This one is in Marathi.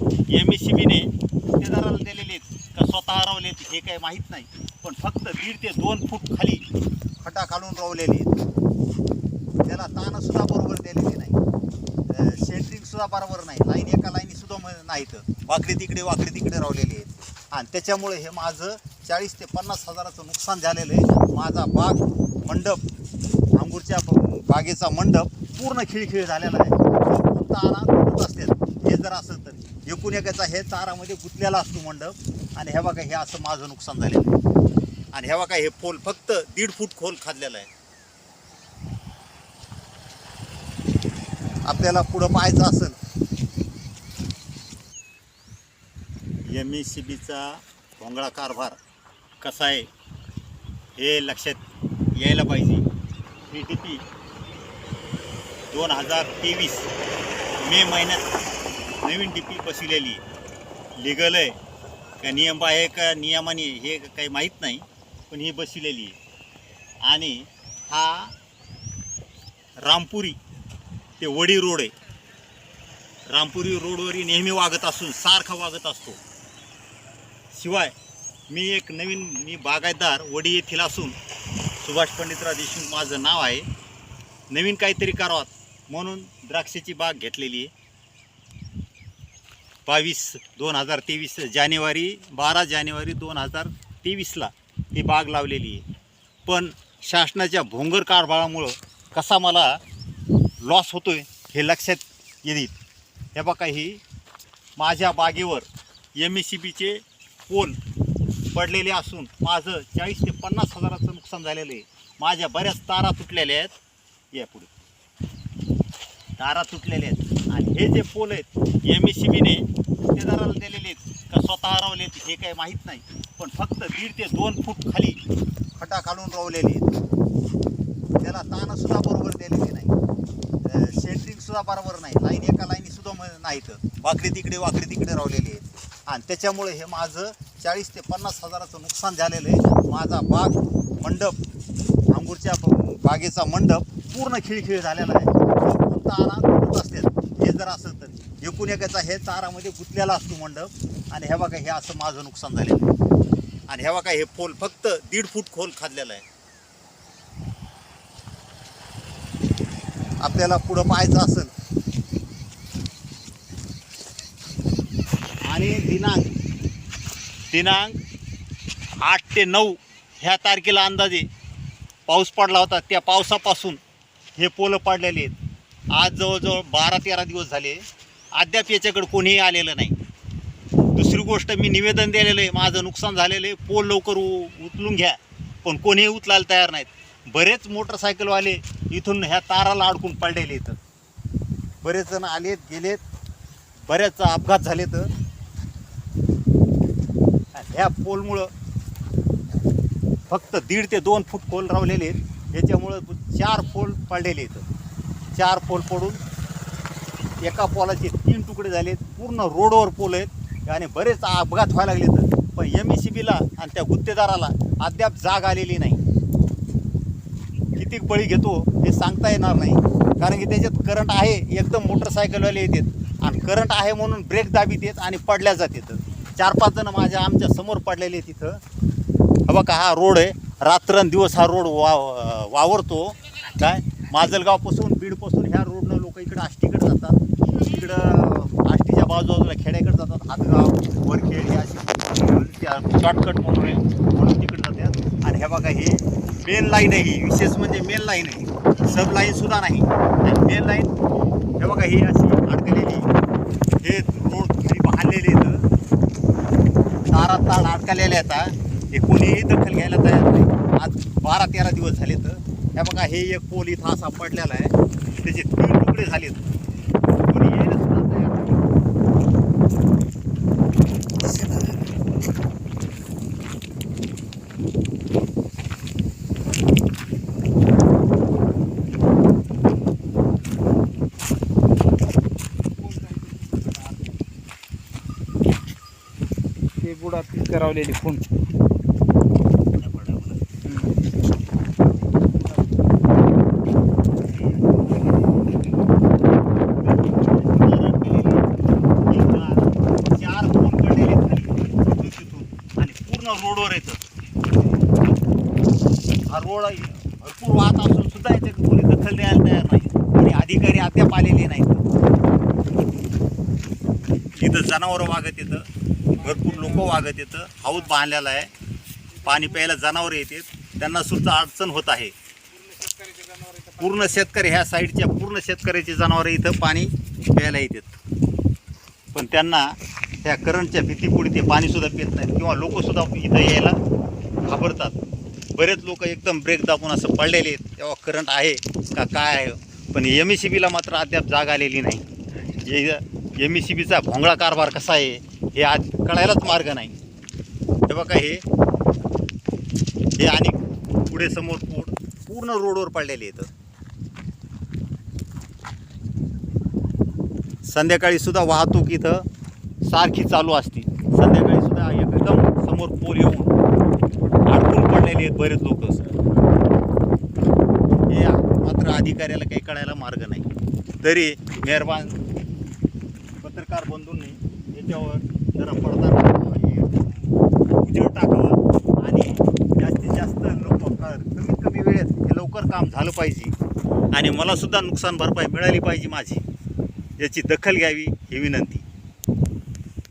एम एस सी बीने गुत्तेदाराला दिलेले आहेत का स्वतः रावलेत हे काही माहीत नाही. पण फक्त दीड ते दोन फूट खाली खटा घालून रवलेले आहेत. त्याला ताणसुद्धा बरोबर दिलेले नाही. सेंटरिंगसुद्धा बरोबर नाही. लाईन एका लाईनीसुद्धा नाहीत. वाकडे तिकडे वाकडे तिकडे रावलेले आहेत. आणि त्याच्यामुळे हे माझं चाळीस ते पन्नास हजाराचं नुकसान झालेलं आहे. माझा बाग मंडप अंगूरच्या बागेचा मंडप पूर्ण खिळखिळ झालेला आहे. तो तारा असते हे जर असं एकूण एकाचा हे तारामध्ये गुंतलेला असतो मंडप. आणि हे बघा हे असं माझं नुकसान झालेलं आहे. आणि हे बघा हे पोल फक्त दीड फूट खोल खाल्लेलं आहे. आपल्याला पुढं पाहायचं असेल. एम एस सी बीचा भोंगळा कारभार कसा आहे हे लक्षात यायला पाहिजे. पी टी पी दोन हजार तेवीस मे महिन्यात नवीन डी पी बसविलेली लिगल आहे. का नियम आहे का नियमाने हे काही माहीत नाही पण ही बसविलेली आहे. आणि हा रामपुरी ते वडी रोड आहे. रामपुरी रोडवरही नेहमी वागत असून सारखा वागत असतो. शिवाय मी एक नवीन मी बागायतदार वडी येथील असून सुभाष पंडितराव देशमुख माझं नाव आहे. नवीन काहीतरी करावात म्हणून द्राक्षाची बाग घेतलेली आहे. बावीस दोन हजार तेवीस जानेवारी बारा जानेवारी दोन हजार तेवीसला ही बाग लावलेली आहे. पण शासनाच्या भोंगर कारभारामुळं कसा मला लॉस होतो आहे हे लक्षात येईल. हे बघा ही माझ्या बागेवर एम एस सी बीचे पोल पडलेले असून माझं चाळीस ते पन्नास हजाराचं नुकसान झालेलं आहे. माझ्या बऱ्याच तारा तुटलेल्या आहेत. या दारा तारा तुटलेल्या आहेत. आणि हे जे पोल आहेत एम एस सी बीने गुत्तेदाराला दिलेले आहेत का स्वतः हरवले आहेत हे काही माहीत नाही. पण फक्त दीड ते दोन फूट खाली खटा काढून रवलेले आहेत. त्याला ताणसुद्धा बरोबर दिलेले नाही. सेंटरिंगसुद्धा बरोबर नाही. लाईन एका लाईनीसुद्धा नाहीत वाकडे तिकडे वाकडे तिकडे रावलेले आहेत. आणि त्याच्यामुळे हे माझं चाळीस ते पन्नास हजाराचं नुकसान झालेलं आहे. माझा बाग मंडप अंगूरच्या बागेचा मंडप पूर्ण खिळखिळ झालेला आहे. चारा तारा तुटत असते हे जर असं तर. एकूण एकाचा हे तारामध्ये गुंतलेला असतो मंडप. आणि हे बघा हे असं माझं नुकसान झालेलं आहे. आणि हे बघा हे पोल फक्त दीड फूट खोल खाल्लेलं आहे. आपल्याला पुढं पाहायचं असेल. आणि दिनांक. दिनांक आठ ते नऊ ह्या तारखेला अंदाजे पाऊस पडला होता. त्या पावसापासून हे पोलं पडलेली आहेत. आज जवळजवळ बारा तेरा दिवस झाले. अद्याप याच्याकडे कोणीही आलेलं नाही. दुसरी गोष्ट मी निवेदन दिलेलं आहे माझं नुकसान झालेलं आहे पोल लवकर उ उचलून घ्या. पण कोणीही उचलायला तयार नाहीत. बरेच मोटरसायकलवाले इथून ह्या ताराला अडकून पडलेले इथं. बरेच जण आलेत गेलेत. बऱ्याच अपघात झाले तर ह्या पोलमुळं फक्त दीड ते दोन फूट खोल रावलेले आहेत. याच्यामुळं चार पोल पडलेले आहेत. चार पोल पडून एका पोलाचे तीन तुकडे झालेत पूर्ण रोडवर पोल आहेत. आणि बरेच अपघात व्हायला लागलेत. पण एम एस सी बीला आणि त्या गुत्तेदाराला अद्याप जाग आलेली नाही. किती बळी घेतो हे सांगता येणार नाही. कारण की त्याच्यात करंट आहे एकदम मोटरसायकलवाले येतात. आणि करंट आहे म्हणून ब्रेक दाबीत येत आणि पडल्या जातात चार पाच जण माझ्या आमच्यासमोर पडलेले आहेत तिथं बघा हा रोड आहे. रात्रंदिवस हा रोड वा वावरतो. काय? माजलगावपासून बीडपासून ह्या रोडनं लोक इकडं आष्टीकडे जातात. इकडं आष्टीच्या बाजूला खेड्याकडे जातात. हातगाव वरखेड हे असे शॉर्टकट म्हणून म्हणून तिकडे जातात. आणि हे बघा हे मेन लाईन आहे ही. विशेष म्हणजे मेन लाईन आहे सब लाईन सुद्धा नाही. मेन लाईन हे बघा ही अशी अडकलेली. हे रोड खाली बांधलेले आहेत तारा ताड अडकलेले आता हे. कोणीही दखल घ्यायला तयार नाही. आज बारा तेरा दिवस झाले तर हे बघा हे एक पोल इथं असा पडलेला आहे. त्याचे तीन तुकडे झालेत. कोणी यायला सुद्धा बुडात करावलेली फोन पूर्ण रोडवर येतं हा रोड आहे, भरपूर वाहत असून सुद्धा याच्यात कोणी दखल द्यायला तयार नाही. आणि अधिकारी अद्याप आलेले नाहीत. इथं जनावरं वागत येतं. भरपूर लोक वागत येतं. हौद बांधलेला आहे. पाणी प्यायला जनावरं येतात. त्यांना सुद्धा अडचण होत आहे. पूर्ण शेतकरी ह्या साईडच्या पूर्ण शेतकऱ्याची जनावरं इथं पाणी प्यायला येतात. पण त्यांना त्या करंटच्या भीतीपुढे ते पाणीसुद्धा पित नाहीत. किंवा लोकसुद्धा इथं यायला घाबरतात. बरेच लोक एकदम ब्रेक दाबून असं पडलेले आहेत. तेव्हा करंट आहे का काय आहे? पण एम ई सी बीला मात्र अद्याप जाग आलेली नाही. एम ई सी बीचा भोंगळा कारभार कसा आहे हे आज कळायलाच मार्ग नाही. हे बघा हे हे आणि पुढे समोर पूर्ण पूर्ण रोडवर पडलेले आहेत. संध्याकाळी सुद्धा वाहतूक इथं सारखी चालू असते. संध्याकाळी सुद्धा एकदम समोर पोल येऊन आलेले आहेत बरेच लोक हे मात्र अधिकाऱ्याला काही कळायला मार्ग नाही. तरी मेहरबान पत्रकार बंधूंनी याच्यावर जरा पडदा उजेड टाकावा आणि जास्तीत जास्त लोक कमीत कमी वेळेत हे लवकर काम झालं पाहिजे आणि मलासुद्धा नुकसान भरपाई मिळाली पाहिजे माझी. याची दखल घ्यावी ही विनंती.